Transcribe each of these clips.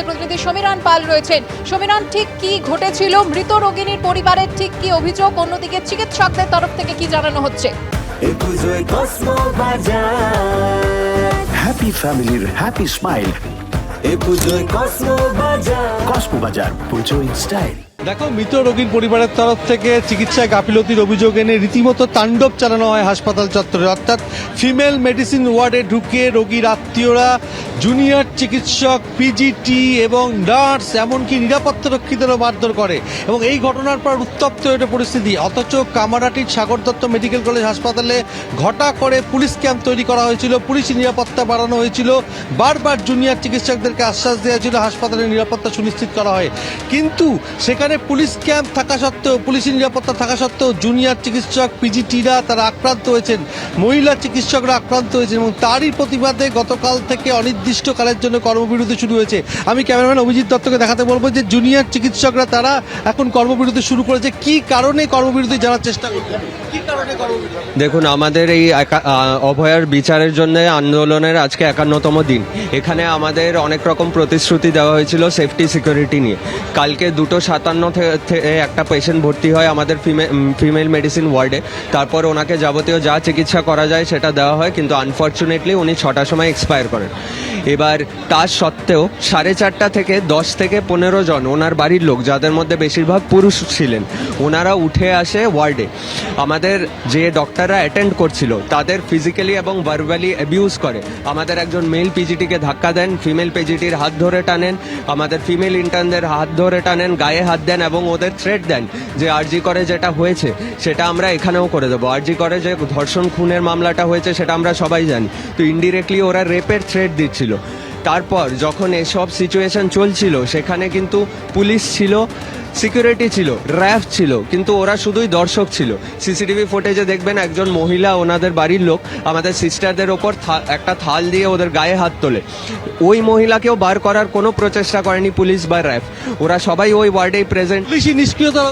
আমাদের প্রতিনিধি সমীরণ পাল রয়েছেন। সমীরণ ঠিক কি ঘটেছিল? মৃত রোগিনীর পরিবারের ঠিক কি অভিযোগ? অন্যদিকে চিকিৎসকদের তরফ থেকে কি জানানো হচ্ছে? এ পুজোয় কসমো হ্যাপি ফ্যামিলির হ্যাপি স্মাইল এ পুজোয় কসমো বাজার। কসমো বাজার পুজো ইন স্টাইল দেখো, মৃত রোগীর পরিবারের তরফ থেকে চিকিৎসায় গাফিলতির অভিযোগ এনে রীতিমতো তাণ্ডব চালানো হয় হাসপাতাল চত্বরে। অর্থাৎ ফিমেল মেডিসিন ওয়ার্ডে ঢুকে রোগীর আত্মীয়রা, জুনিয়র চিকিৎসক পিজিটি এবং নার্স, এমনকি নিরাপত্তা রক্ষীদেরও মারধর করে এবং এই ঘটনার পর উত্তপ্ত হয়ে পরিস্থিতি। অথচ কামারাটির সাগর দত্ত মেডিকেল কলেজ হাসপাতালে ঘটা করে পুলিশ ক্যাম্প তৈরি করা হয়েছিল, পুলিশি নিরাপত্তা বাড়ানো হয়েছিল, বারবার জুনিয়র চিকিৎসকদেরকে আশ্বাস দেওয়া ছিল হাসপাতালের নিরাপত্তা সুনিশ্চিত করা হয়। কিন্তু সেখানে পুলিশ ক্যাম্প থাকা সত্ত্বেও, পুলিশের নিরাপত্তা থাকা সত্ত্বেও জুনিয়র চিকিৎসক পিজিটিরা তারা আক্রান্ত হয়েছেন। মহিলা চিকিৎসকরা আক্রান্ত হয়েছেন এবং তারই প্রতিবাদে গতকাল থেকে অনির্দিষ্টকালের জন্য কর্মবিরতি শুরু হয়েছে। আমি ক্যামেরাম্যান অভিজিৎ দত্তকে দেখাতে বলব যে জুনিয়র চিকিৎসকরা তারা এখন কর্মবিরতি শুরু করেছে। কি কারণে কর্মবিরতি জানার চেষ্টা করছে? দেখুন, আমাদের এই অভয়ার বিচারের জন্য আন্দোলনের আজকে একান্নতম দিন। এখানে আমাদের অনেক রকম প্রতিশ্রুতি দেওয়া হয়েছিল সেফটি সিকিউরিটি নিয়ে। কালকে দুটো সাতান্ন থে- একটা পেশেন্ট ভর্তি হয় আমাদের ফিমেল মেডিসিন ওয়ার্ডে তারপর ওনাকে যাবতীয় যা চিকিৎসা করা যায় সেটা দেওয়া হয়, কিন্তু আনফর্চুনেটলি উনি ছটার সময় এক্সপায়ার করেন। এবার তার সত্ত্বেও সাড়ে চারটা থেকে দশ থেকে পনেরো জন ওনার বাড়ির লোক, যাদের মধ্যে বেশিরভাগ পুরুষ ছিলেন, ওনারা উঠে আসে ওয়ার্ডে। আমাদের যে ডক্টররা অ্যাটেন্ড করছিল, তাদের ফিজিক্যালি এবং ভার্বালি অ্যাবিউজ করে। আমাদের একজন মেল পিজিটিকে ধাক্কা দেন ফিমেল পিজিটির হাত ধরে টানেন, আমাদের ফিমেল ইন্টার্নদের হাত ধরে টানেন, গায়ে হাত দেন এবং ওদের থ্রেট দেন যে আরজি করে যেটা হয়েছে, সেটা আমরা এখানেও করে দেবো। আরজি করে যে ধর্ষণ খুনের মামলাটা হয়েছে, সেটা আমরা সবাই জানি। তো ইনডিরেক্টলি ওরা রেপের থ্রেট দিচ্ছিল। তারপর যখন এসব সিচুয়েশন চলছিল, সেখানে কিন্তু পুলিশ ছিল সিকিউরিটি ছিল র্যাফ ছিল, কিন্তু ওরা শুধুই দর্শক ছিল। সিসিটিভি ফুটেজে দেখবেন একজন মহিলা ওনাদের বাড়ির লোক আমাদের সিস্টারদের ওপর একটা থাল দিয়ে ওদের গায়ে হাত তোলে। ওই মহিলাকেও বার করার কোনো প্রচেষ্টা করেনি পুলিশ বা র্যাফ ওরা সবাই ওই ওয়ার্ডেই প্রেজেন্ট নিষ্ক্রিয়তা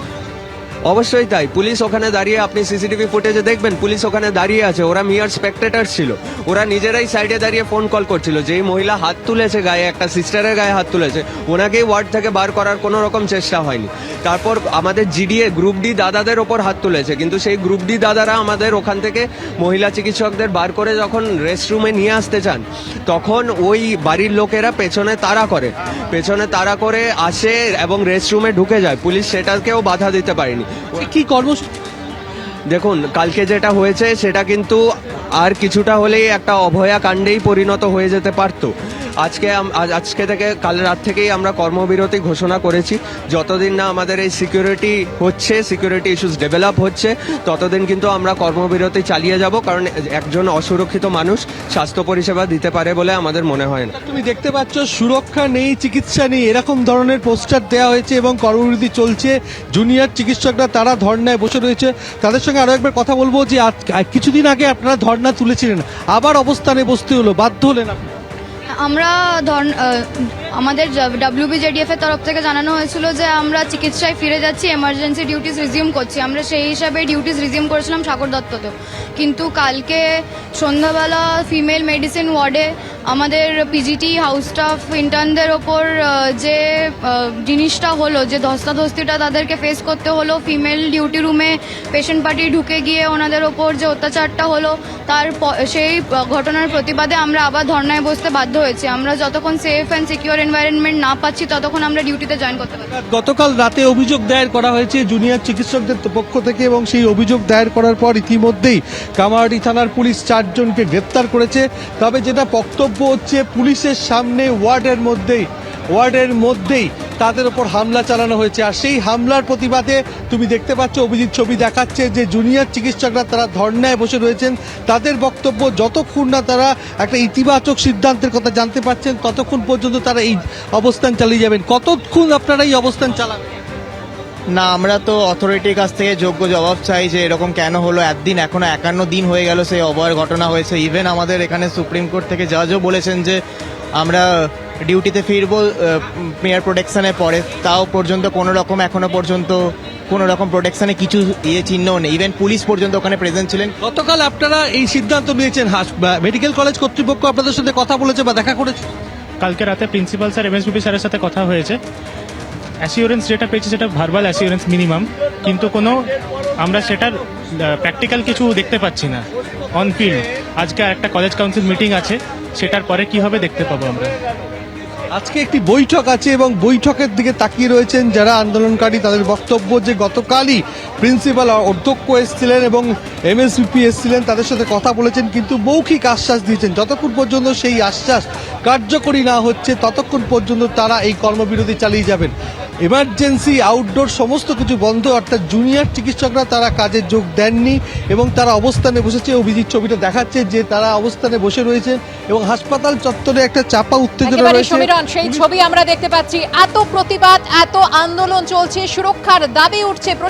অবশ্যই তাই। পুলিশ ওখানে দাঁড়িয়ে, আপনি সিসিটিভি ফুটেজে দেখবেন, পুলিশ ওখানে দাঁড়িয়ে আছে। ওরা মিয়ার স্পেকটেটার ছিল। ওরা নিজেরাই সাইডে দাঁড়িয়ে ফোন কল করছিল। যেই মহিলা হাত তুলেছে গায়ে, একটা সিস্টারের গায়ে হাত তুলেছে, ওনাকেই ওয়ার্ড থেকে বার করার কোনো রকম চেষ্টা হয়নি। তারপর আমাদের জিডিএ গ্রুপ ডি দাদাদের ওপর হাত তুলেছে। কিন্তু সেই গ্রুপ ডি দাদারা আমাদের ওখান থেকে মহিলা চিকিৎসকদের বার করে যখন রেস্টরুমে নিয়ে আসতে চান, তখন ওই বাড়ির লোকেরা পেছনে তাড়া করে। পেছনে তাড়া করে আসে এবং রেস্টরুমে ঢুকে যায়। পুলিশ সেটাকেও বাধা দিতে পারেনি। কি কর্মসূচি দেখুন, কালকে যেটা হয়েছে, সেটা কিন্তু আর কিছুটা হলেই একটা অভয়া কাণ্ডেই পরিণত হয়ে যেতে পারতো। আজকে আজ- আজকে থেকে কাল রাত থেকেই আমরা কর্মবিরতি ঘোষণা করেছি। যতদিন না আমাদের এই সিকিউরিটি হচ্ছে সিকিউরিটি ইস্যুস ডেভেলপ হচ্ছে, ততদিন কিন্তু আমরা কর্মবিরতি চালিয়ে যাব, কারণ একজন অসুরক্ষিত মানুষ স্বাস্থ্য পরিষেবা দিতে পারে বলে আমাদের মনে হয় না। তুমি দেখতে পাচ্ছ, সুরক্ষা নেই, চিকিৎসা নেই, এরকম ধরনের পোস্টার দেওয়া হয়েছে এবং কর্মবিরতি চলছে। জুনিয়র চিকিৎসকরা তারা ধর্নায় বসে রয়েছে। তাদের সঙ্গে আরও একবার কথা বলব যে কিছুদিন আগে আপনারা ধর্না তুলেছিলেন, আবার অবস্থানে বসতে হলো, বাধ্য হলেন আপনি। আমরা ধর আমাদের ডাব্লিউবিজেডিএফ এর তরফ থেকে জানানো হয়েছিল যে আমরা চিকিৎসায় ফিরে যাচ্ছি এমার্জেন্সি ডিউটিস রিজিউম করছি। আমরা সেই হিসাবে ডিউটিস রিজিউম করেছিলাম সাগর দত্ততে কিন্তু কালকে সন্ধ্যাবেলা ফিমেল মেডিসিন ওয়ার্ডে আমাদের পিজিটি হাউস স্টাফ ইন্টার্নদের ওপর যে জিনিসটা হলো, যে ধস্তাধস্তিটা তাদেরকে ফেস করতে হলো ফিমেল ডিউটি রুমে পেশেন্ট পার্টি ঢুকে গিয়ে ওনাদের ওপর যে অত্যাচারটা হলো, তার সেই ঘটনার প্রতিবাদে আমরা আবার ধর্নায় বসতে বাধ্য হয়েছি। আমরা যতক্ষণ সেফ অ্যান্ড সিকিউর এনভায়রনমেন্ট না পাচ্ছি, ততক্ষণ আমরা ডিউটিতে জয়েন করতে পারি। গতকাল রাতে অভিযোগ দায়ের করা হয়েছে জুনিয়র চিকিৎসকদের পক্ষ থেকে এবং সেই অভিযোগ দায়ের করার পর ইতিমধ্যেই কামারডি থানার পুলিশ চারজনকে গ্রেপ্তার করেছে তবে যেটা বক্তব্য হচ্ছে, পুলিশের সামনে ওয়ার্ডের মধ্যেই ওয়ার্ডের মধ্যেই তাদের ওপর হামলা চালানো হয়েছে। আর সেই হামলার প্রতিবাদে তুমি দেখতে পাচ্ছ, অভিজিৎ ছবি দেখাচ্ছে যে জুনিয়র চিকিৎসকরা তারা ধর্নায় বসে রয়েছেন। তাদের বক্তব্য যতক্ষণ না তারা একটা ইতিবাচক সিদ্ধান্তের কথা জানতে পারছেন, ততক্ষণ পর্যন্ত তারা এই অবস্থান চালিয়ে যাবেন। কতক্ষণ আপনারা এই অবস্থান চালাবেন? না, আমরা তো অথরিটির কাছ থেকে যোগ্য জবাব চাই যে এরকম কেন হলো, একদিন এখনও একান্ন দিন হয়ে গেল সেই অভয়ের ঘটনা হয়েছে। ইভেন আমাদের এখানে সুপ্রিম কোর্ট থেকে জাজও বলেছেন যে আমরা ডিউটিতে ফিরবো মেয়ার প্রোটেকশনের পরে তাও পর্যন্ত কোনো রকম এখনও পর্যন্ত কোনো রকম প্রোটেকশনে কিছু ইয়ে চিহ্নও নেই। ইভেন পুলিশ পর্যন্ত ওখানে প্রেজেন্ট ছিলেন। গতকাল আপনারা এই সিদ্ধান্ত নিয়েছেন মেডিকেল কলেজ কর্তৃপক্ষ আপনাদের সাথে কথা বলেছে বা দেখা করেছে? কালকে রাতে প্রিন্সিপাল স্যার এমএসবিপি স্যারের সাথে কথা হয়েছে। অ্যাসিওরেন্স যেটা পেয়েছি সেটা ভার্বাল অ্যাসিওরেন্স মিনিমাম কিন্তু কোনো আমরা সেটার প্র্যাকটিক্যাল কিছু দেখতে পাচ্ছি না। অন ফিল্ড আজকে একটা কলেজ কাউন্সিল মিটিং আছে সেটার পরে কি হবে দেখতে পাবো আমরা। আজকে একটি বৈঠক আছে এবং বৈঠকের দিকে তাকিয়ে রয়েছেন যারা আন্দোলনকারী, তাদের বক্তব্য যে গতকালই প্রিন্সিপাল অধ্যক্ষ এসেছিলেন এবং এমএসপিপি এসেছিলেন, তাদের সাথে কথা বলেছেন, কিন্তু মৌখিক আশ্বাস দিয়েছেন। যতক্ষণ পর্যন্ত সেই আশ্বাস কার্যকরী না হচ্ছে, ততক্ষণ পর্যন্ত তারা এই কর্মবিরতি চালিয়ে যাবেন। এমার্জেন্সি আউটডোর সমস্ত কিছু বন্ধ অর্থাৎ জুনিয়র চিকিৎসকরা তারা কাজে যোগ দেননি এবং তারা অবস্থানে বসেছে। অভিজিৎ ছবিটা দেখাচ্ছে যে তারা অবস্থানে বসে রয়েছে এবং হাসপাতাল চত্বরে একটা চাপা উত্তেজনা রয়েছে। সমীরণ সেই ছবি আমরা দেখতে পাচ্ছি। এত প্রতিবাদ এত আন্দোলন চলছে সুরক্ষার দাবি উঠছে।